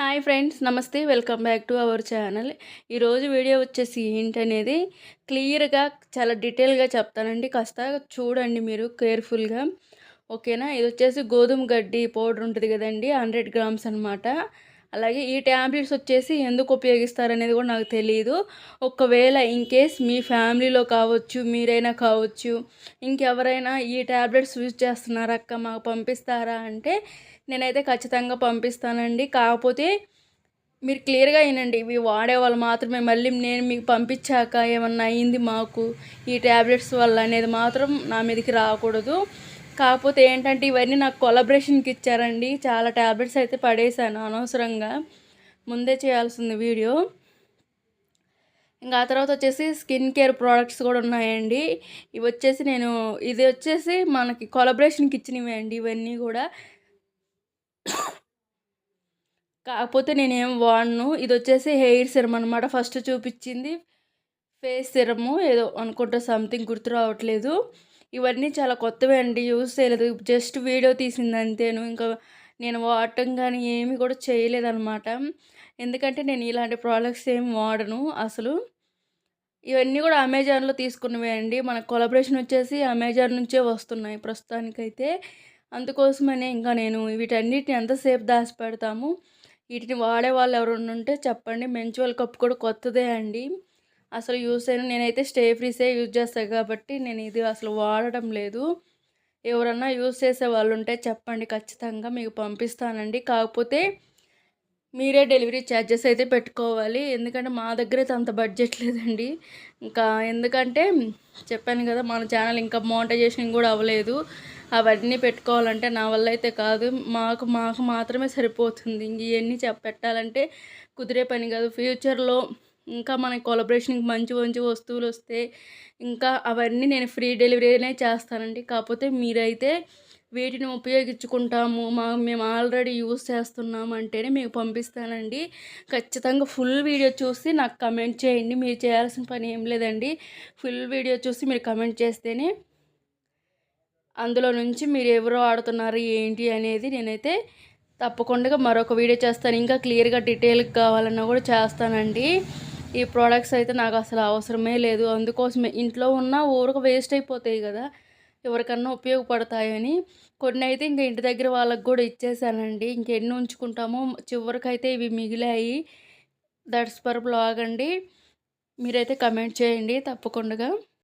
Hi friends నమస్తే. Welcome back to our channel. ఈరోజు video వచ్చేసి ఏంటనేది క్లియర్గా చాలా డీటెయిల్గా చెప్తానండి. కాస్త చూడండి మీరు కేర్ఫుల్గా. ఓకేనా? ఇది వచ్చేసి గోధుమ గడ్డి పౌడర్ ఉంటుంది కదండి హండ్రెడ్ గ్రామ్స్ అనమాట అలాగే ఈ ట్యాబ్లెట్స్ వచ్చేసి ఎందుకు ఉపయోగిస్తారనేది కూడా నాకు తెలియదు ఒకవేళ ఇన్ కేస్ మీ ఫ్యామిలీలో కావచ్చు మీరైనా కావచ్చు ఇంకెవరైనా ఈ ట్యాబ్లెట్స్ యూజ్ చేస్తున్నారా అక్క మాకు పంపిస్తారా అంటే నేనైతే ఖచ్చితంగా పంపిస్తానండి. కాకపోతే మీరు క్లియర్గా వినండి ఇవి వాడేవాళ్ళు మాత్రమే. మళ్ళీ నేను మీకు పంపించాక ఏమన్నా అయింది మాకు ఈ ట్యాబ్లెట్స్ వల్ల అనేది మాత్రం నా మీదకి రాకూడదు. కాకపోతే ఏంటంటే ఇవన్నీ నాకు కొలబరేషన్కి ఇచ్చారండి. చాలా ట్యాబ్లెట్స్ అయితే పడేశాను అనవసరంగా. ముందే చేయాల్సింది వీడియో ఇంకా ఆ తర్వాత వచ్చేసి స్కిన్ కేర్ ప్రోడక్ట్స్ కూడా ఉన్నాయండి. ఇవి వచ్చేసి నేను ఇది వచ్చేసి మనకి కొలబరేషన్కి ఇచ్చినవి అండి ఇవన్నీ కూడా. కాకపోతే నేనేం వాడను. ఇది వచ్చేసి హెయిర్ సిరమ్ అనమాట ఫస్ట్ చూపించింది. ఫేస్ సిరము ఏదో అనుకుంటా సంథింగ్ గుర్తు రావట్లేదు. ఇవన్నీ చాలా కొత్తవి అండి. యూజ్ చేయలేదు. జస్ట్ వీడియో తీసింది అంతేను. ఇంకా నేను వాడటం కానీ ఏమి కూడా చేయలేదన్నమాట. ఎందుకంటే నేను ఇలాంటి ప్రోడక్ట్స్ ఏమి వాడను అసలు. ఇవన్నీ కూడా అమెజాన్లో తీసుకున్నవే అండి. మన కొలబరేషన్ వచ్చేసి అమెజాన్ నుంచే వస్తున్నాయి ప్రస్తుతానికైతే. అందుకోసమనే ఇంకా నేను వీటన్నిటిని ఎంతసేపు దాచి పెడతాము? వీటిని వాడే వాళ్ళు ఎవరు ఉంటే చెప్పండి. మెంచువల్ కప్ కూడా కొత్తదే అండి. అసలు యూస్ అయిన నేనైతే స్టే ఫ్రీసే యూజ్ చేస్తాను కాబట్టి నేను ఇది అసలు వాడటం లేదు. ఎవరన్నా యూజ్ చేసే వాళ్ళు ఉంటే చెప్పండి ఖచ్చితంగా మీకు పంపిస్తానండి. కాకపోతే మీరే డెలివరీ ఛార్జెస్ అయితే పెట్టుకోవాలి. ఎందుకంటే మా దగ్గర అయితే అంత బడ్జెట్ లేదండి. ఇంకా ఎందుకంటే చెప్పాను కదా మన ఛానల్ ఇంకా మోనిటైజేషన్ కూడా అవ్వలేదు. అవన్నీ పెట్టుకోవాలంటే నా వల్ల అయితే కాదు. మాకు మాకు మాత్రమే సరిపోతుంది. ఇంక ఇవన్నీ పెట్టాలంటే కుదిరే పని కాదు. ఫ్యూచర్లో ఇంకా మన కొలబరేషన్కి మంచి మంచి వస్తువులు వస్తే ఇంకా అవన్నీ నేను ఫ్రీ డెలివరీనే చేస్తానండి. కాకపోతే మీరైతే వీటిని ఉపయోగించుకుంటాము మా మేము ఆల్రెడీ యూస్ చేస్తున్నాము అంటేనే మీకు పంపిస్తానండి. ఖచ్చితంగా ఫుల్ వీడియో చూసి నాకు కమెంట్ చేయండి. మీరు చేయాల్సిన పని ఏం లేదండి. ఫుల్ వీడియో చూసి మీరు కమెంట్ చేస్తేనే అందులో నుంచి మీరు ఎవరు ఆడుతున్నారు ఏంటి అనేది నేనైతే తప్పకుండా మరొక వీడియో చేస్తాను. ఇంకా క్లియర్గా డీటెయిల్గా కావాలన్నా కూడా చేస్తానండి. ఈ ప్రోడక్ట్స్ అయితే నాకు అసలు అవసరమే లేదు. అందుకోసమే ఇంట్లో ఉన్న ఊరకు వేస్ట్ అయిపోతాయి కదా. ఎవరికన్నా ఉపయోగపడతాయని. కొన్ని అయితే ఇంకా ఇంటి దగ్గర వాళ్ళకి కూడా ఇచ్చేసానండి. ఇంకెన్ని ఉంచుకుంటామో చివరికైతే ఇవి మిగిలాయి. దట్స్ పర్ బ్లాగ్ అండి. మీరైతే కమెంట్ చేయండి తప్పకుండా.